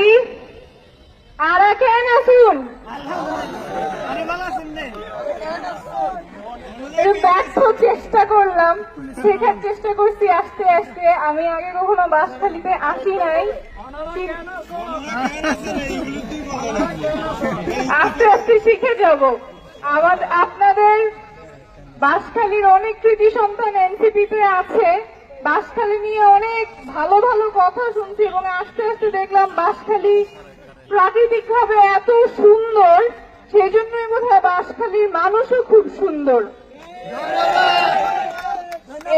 আছি আর কেন আসুন। চেষ্টা করলাম। শেখার চেষ্টা করছি আমি আগে কখনো বাসখালিতে আসি নাই। আস্তে আস্তে শিখে যাব। আমাদের আপনাদের বাসখালীর অনেক কৃতি সন্তান এনসিপিতে আছে। বাসখালী নিয়ে অনেক ভালো ভালো কথা শুনছি এবং আস্তে আস্তে দেখলাম বাসখালী প্রাকৃতিক ভাবে এত সুন্দর সেই জন্যই বোধ হয় বাসখালীর মানুষও খুব সুন্দর।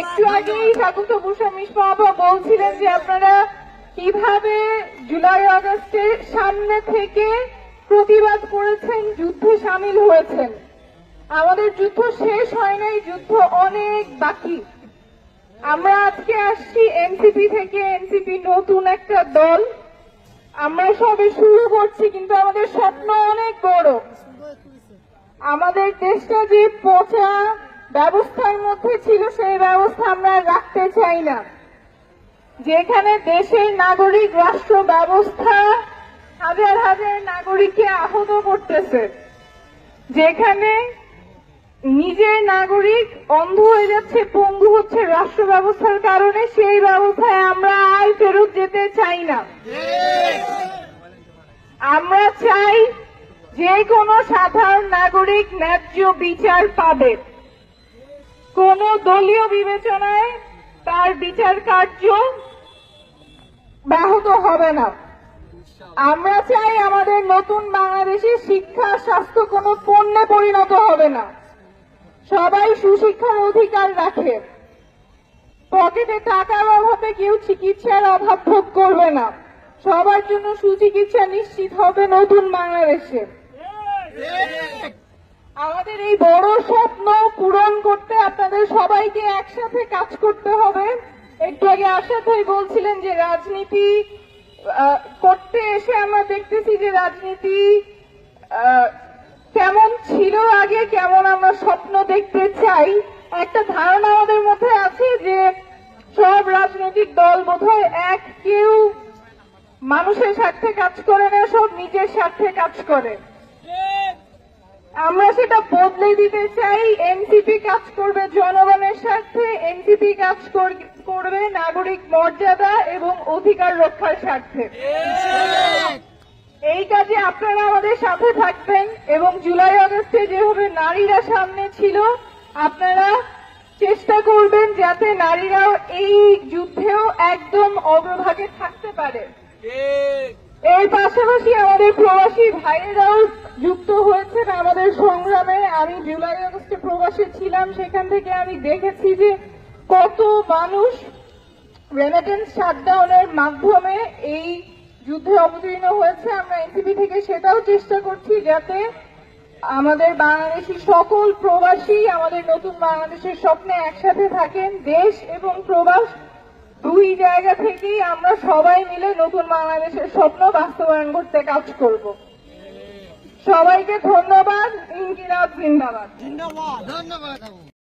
একটু আগেই ভূষণ মিশ্র আপা বলছিলেন যে আপনারা কীভাবে জুলাই আগস্টের সামনে থেকে প্রতিবাদ করেছেন, যুদ্ধে সামিল হয়েছেন। আমাদের যুদ্ধ শেষ হয় নাই, যুদ্ধ অনেক বাকি। আমরা আজকে আসছি এনসিপি থেকে এনসিপি নতুন একটা দল। আমরা সবে শুরু করছি, কিন্তু আমাদের স্বপ্ন অনেক বড়। আমাদের দেশটা যে পচা ব্যবস্থার মধ্যে ছিল, সেই ব্যবস্থা আমরা রাখতে চাই না। যেখানে দেশের নাগরিক রাষ্ট্র ব্যবস্থা হাজার হাজার নাগরিককে আহত করতেছে, যেখানে নিজের নাগরিক অন্ধ হয়ে যাচ্ছে, পঙ্গু হচ্ছে রাষ্ট্র ব্যবস্থার কারণে, সেই ব্যবস্থায় আমরা আর ফেরত যেতে চাই না। আমরা চাই যে কোনো সাধারণ নাগরিক ন্যায্য বিচার পাবে। কোন দলীয় বিবেচনায় তার বিচার কার্য ব্যাহত হবে না। আমরা চাই আমাদের নতুন বাংলাদেশে শিক্ষা, স্বাস্থ্য কোনো পণ্যে পরিণত হবে না। সবাই সুশিক্ষার অধিকার রাখে। পকেটে টাকার অভাবে কেউ চিকিৎসার অভাব ভোগ করবে না। সবার জন্য সুচিকিৎসা নিশ্চিত হবে নতুন বাংলাদেশে। আমাদের এই বড় স্বপ্ন পূরণ করতে আপনাদের সবাইকে একসাথে কাজ করতে হবে। একটু আগে আশাদ ভাই বলছিলেন যে রাজনীতি করতে এসে আমরা দেখতেছি যে রাজনীতি কেমন ছিল আগে, কেমন আমরা স্বপ্ন দেখতে চাই, একটা ধারণা আমাদের মধ্যে আছে যে সব রাজনৈতিক দল বোধহয় এক, কেউ মানুষের স্বার্থে কাজ করে না, সব নিজের স্বার্থে কাজ করে। আমরা সেটা বদলে দিতে চাই, এনসিপি কাজ করবে জনগণের স্বার্থে, এনসিপি কাজ কর- করবে নাগরিক মর্যাদা এবং অধিকার রক্ষার স্বার্থে। এই কাজে আপনারা আমাদের সাথে থাকবেন এবং জুলাই আগস্টে যেভাবে নারীরা সামনে ছিল, আপনারা চেষ্টা করবেন যাতে নারীরাও এই যুদ্ধেও একদম অগ্রভাগে থাকতে পারে। এর পাশাপাশি আমাদের প্রবাসী ভাইয়েরাও যুক্ত হয়েছেন আমাদের সংগ্রামে। আমি জুলাই আগস্টে প্রবাসী ছিলাম, সেখান থেকে আমি দেখেছি যে কত মানুষ রেমিটেন্স শাটডাউনের মাধ্যমে এই যুদ্ধে অবতীর্ণ হয়েছে, আমরা এনসিপি থেকে সেটাও চেষ্টা করছি যাতে আমাদের বাংলাদেশি সকল প্রবাসী আমাদের নতুন বাংলাদেশের স্বপ্নে একসাথে থাকেন। দেশ এবং প্রবাস দুই জায়গা থেকেই আমরা সবাই মিলে নতুন বাংলাদেশের স্বপ্ন বাস্তবায়ন করতে কাজ করব। সবাইকে ধন্যবাদ, ইনকিলাব জিন্দাবাদ। ধন্যবাদ।